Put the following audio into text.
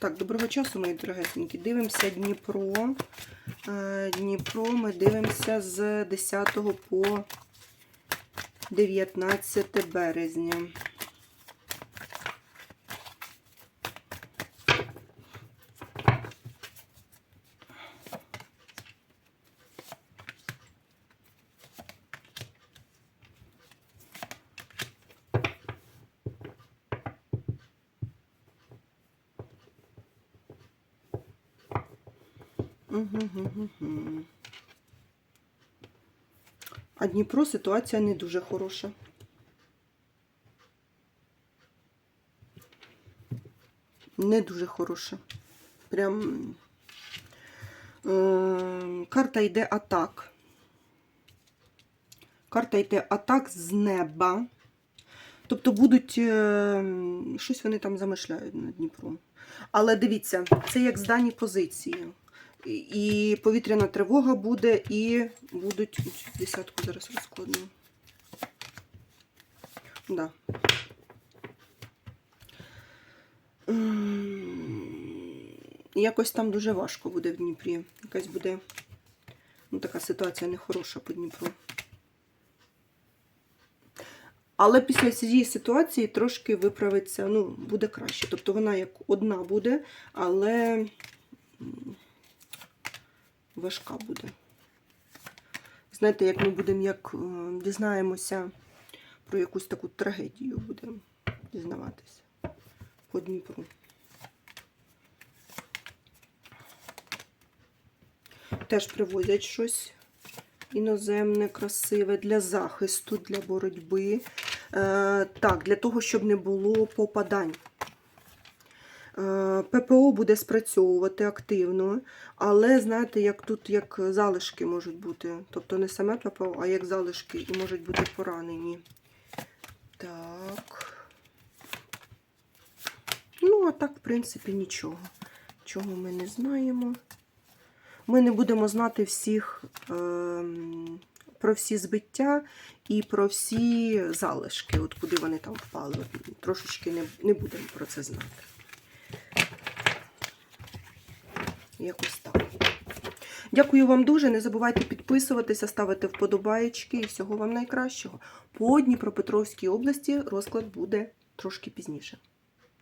Так, доброго часу, мої дорогесенькі. Дивимося Дніпро. Е, Дніпро ми дивимося з 10 по 19 березня. А Дніпро ситуація не дуже хороша. Не дуже хороша. Прям е, карта йде атак. Карта йде атак з неба. Тобто будуть е, щось вони там замишляють над Дніпром. Але дивіться, це як здані позиції. І- повітряна тривога буде, і будуть десятку зараз розкладемо. Да. Якось там дуже важко буде в Дніпрі. Якась буде ну, така ситуація нехороша по Дніпру. Але після цієї ситуації трошки виправиться, ну, буде краще. Тобто вона як одна буде, але важка буде. Знаєте, як ми будемо, як е, дізнаємося про якусь таку трагедію, будемо дізнаватися по Дніпру. Теж привозять щось іноземне, красиве для захисту, для боротьби. Е, так, для того, щоб не було попадань. Е, ППО буде спрацьовувати активно, але знаєте, як тут як залишки можуть бути. Тобто не саме ППО, а як залишки і можуть бути поранені. Так. Ну, а так, в принципі, нічого. Чого ми не знаємо. Ми не будемо знати всіх ем, про всі збиття і про всі залишки, от куди вони там впали. Трошечки не, не будемо про це знати. Якось так. Дякую вам дуже. Не забувайте підписуватися, ставити вподобаєчки і всього вам найкращого. По Дніпропетровській області розклад буде трошки пізніше.